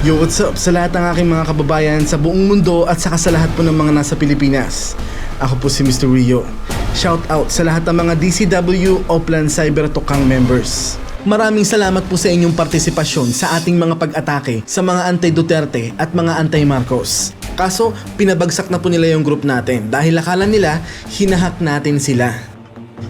Yo, what's up sa lahat ng aking mga kababayan sa buong mundo at saka sa lahat po ng mga nasa Pilipinas. Ako po si Mr. Rio. Shout out sa lahat ng mga DCW Oplan Cyber Tokang members. Maraming salamat po sa inyong partisipasyon sa ating mga pag-atake sa mga anti-Duterte at mga anti-Marcos. Kaso, pinabagsak na po nila yung group natin dahil akala nila hinahak natin sila.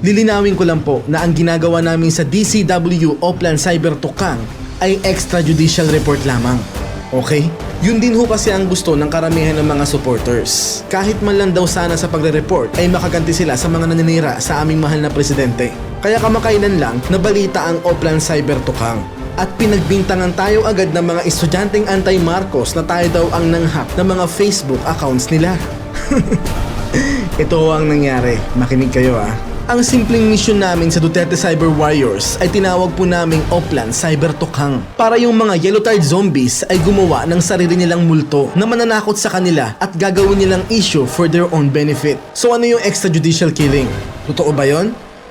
Lilinawin ko lang po na ang ginagawa namin sa DCW Oplan Cyber Tukang ay extrajudicial report lamang. Okay? Yun din ho kasi ang gusto ng karamihan ng mga supporters. Kahit man lang daw sana sa pagre-report ay makaganti sila sa mga naninira sa aming mahal na presidente. Kaya kamakailan lang nabalita ang Oplan Cyber Tukang. At pinagbintangan tayo agad ng mga estudyanteng anti-Marcos na tayo daw ang nanghack ng mga Facebook accounts nila. Ito ang nangyari. Makinig kayo ah. Ang simpleng misyon namin sa Duterte Cyber Warriors ay tinawag po naming Oplan Cyber Tokhang para yung mga Yellow Tide Zombies ay gumawa ng sarili nilang multo na mananakot sa kanila at gagawin nilang issue for their own benefit. So ano yung extrajudicial killing? Totoo ba yon?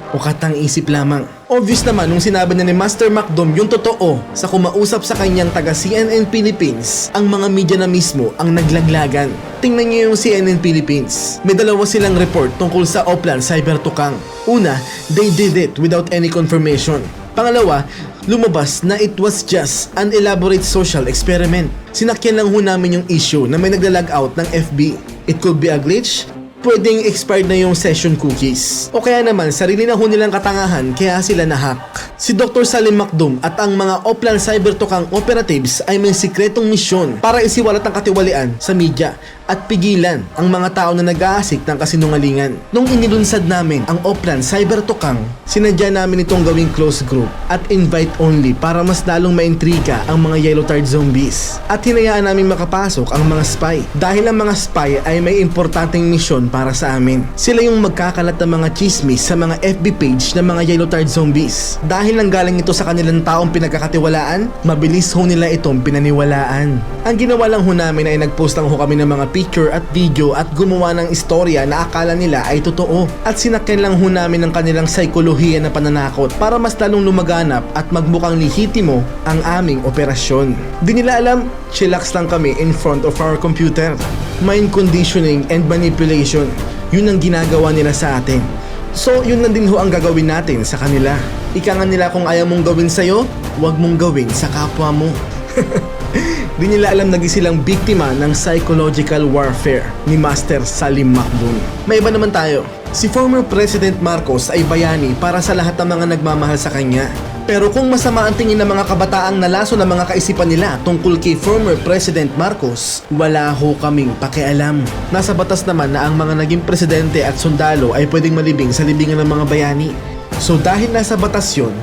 O katang isip lamang? Obvious naman nung sinabi na ni Master Macdom yung totoo sa kumausap sa kanyang taga CNN Philippines, ang mga media na mismo ang naglaglagan. Tingnan niyo yung CNN Philippines. May dalawa silang report tungkol sa Oplan Cyber Tukang. Una, they did it without any confirmation. Pangalawa, lumabas na it was just an elaborate social experiment. Sinakyan lang ho namin yung issue na may naglalag out ng FB. It could be a glitch, pwedeng expired na yung session cookies. O kaya naman, sarili na ho nilang katangahan kaya sila nahack. Si Dr. Salim Macdum at ang mga Oplan Cyber Tokang operatives ay may sikretong misyon para isiwalat ang katiwalian sa media at pigilan ang mga tao na nag-aasik ng kasinungalingan. Nung inilunsad namin ang Oplan Cyber Tokang, sinadya namin itong gawing close group at invite only para mas lalong maintriga ang mga Yellow Tide Zombies. At hinayaan namin makapasok ang mga spy dahil ang mga spy ay may importanteng misyon para sa amin. Sila yung magkakalat ng mga chismis sa mga FB page ng mga Yellow Tide Zombies. Dahil nanggaling ito sa kanilang taong pinagkakatiwalaan, mabilis ho nila itong pinaniwalaan. Ang ginawa lang ho namin ay nagpost lang ho kami ng mga picture at video at gumawa ng istorya na akala nila ay totoo. At sinakyan lang ho namin ng kanilang saikolohiya na pananakot para mas lalong lumaganap at magmukhang lehitimo ang aming operasyon. Di nila alam, chillax lang kami in front of our computer. Mind conditioning and manipulation, yun ang ginagawa nila sa atin. So, yun na din ho ang gagawin natin sa kanila. Ika nga nila kung ayaw mong gawin sa'yo, huwag mong gawin sa kapwa mo. Di nila alam naging silang biktima ng psychological warfare ni Master Salim Macdun. May iba naman tayo. Si former President Marcos ay bayani para sa lahat ng mga nagmamahal sa kanya. Pero kung masama ang tingin ng mga kabataang nalaso ng mga kaisipan nila tungkol kay former President Marcos, wala ho kaming pakialam. Nasa batas naman na ang mga naging presidente at sundalo ay pwedeng malibing sa libingan ng mga bayani. So dahil nasa batas yun,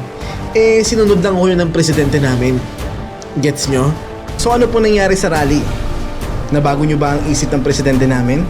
eh sinunod lang ho yun ng presidente namin. Gets nyo? So ano po nangyari sa rally? Nabago nyo ba ang isip ng presidente namin?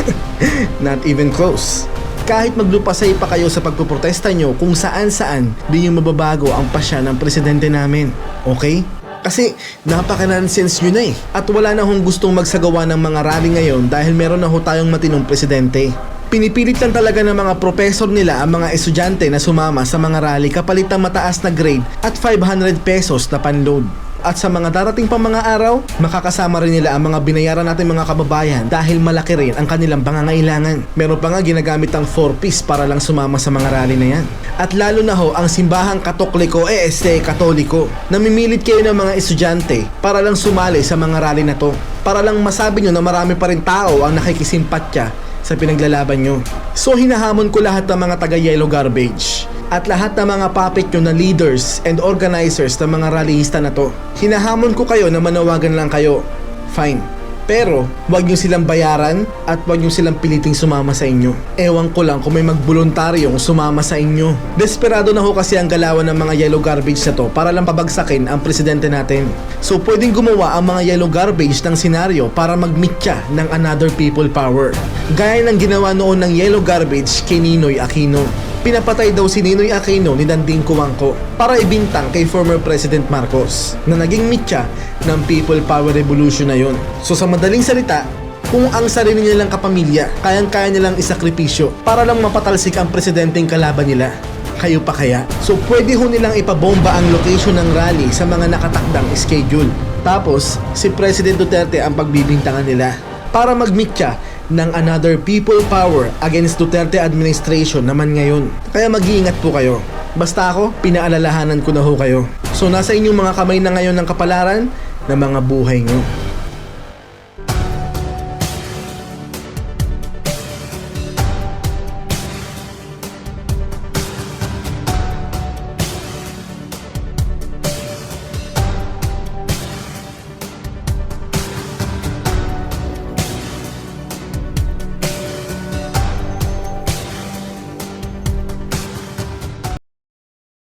Not even close. Kahit maglupasay pa kayo sa pagpuprotesta nyo kung saan saan, di nyo mababago ang pasya ng presidente namin. Okay? Kasi napaka-nonsense yun na eh. At wala na hong gustong magsagawa ng mga rally ngayon dahil meron na ho tayong matinong presidente. Pinipilit lang talaga ng mga professor nila ang mga estudyante na sumama sa mga rally kapalit ng mataas na grade at 500 pesos na panload. At sa mga darating pang mga araw, makakasama rin nila ang mga binayaran natin mga kababayan dahil malaki rin ang kanilang pangangailangan. Meron pa nga ginagamit ang 4-piece para lang sumama sa mga rally na yan. At lalo na ho ang simbahang katokliko eh este katoliko. Namimilit kayo ng mga estudyante para lang sumali sa mga rally na to. Para lang masabi nyo na marami pa rin tao ang nakikisimpatya sa pinaglalaban nyo. So hinahamon ko lahat ng mga taga Yellow Garbage at lahat ng mga puppet nyo na leaders and organizers ng mga rallyista na to. Hinahamon ko kayo na manawagan lang kayo. Fine. Pero, wag nyo silang bayaran at wag nyo silang piliting sumama sa inyo. Ewan ko lang kung may magboluntaryong sumama sa inyo. Desperado na ho kasi ang galawan ng mga yellow garbage na to para lang pabagsakin ang presidente natin. So pwedeng gumawa ang mga yellow garbage ng senaryo para magmitya ng another people power. Gaya ng ginawa noon ng yellow garbage kay Ninoy Aquino pinapatay daw si Ninoy Aquino ni Danding Kuwangko para ibintang kay former President Marcos na naging mitya ng People Power Revolution na yon. So sa madaling salita, kung ang sarili nilang kapamilya, kayang-kaya nilang isakripisyo para lang mapatalsik ang presidenteng kalaban nila. Kayo pa kaya? So pwede ho nilang ipabomba ang location ng rally sa mga nakatakdang schedule. Tapos, si President Duterte ang pagbibintangan nila para mag-meet siya ng another people power against Duterte administration naman ngayon. Kaya mag-iingat po kayo. Basta ako, pinaalalahanan ko na ho kayo. So nasa inyong mga kamay na ngayon ng kapalaran ng mga buhay nyo.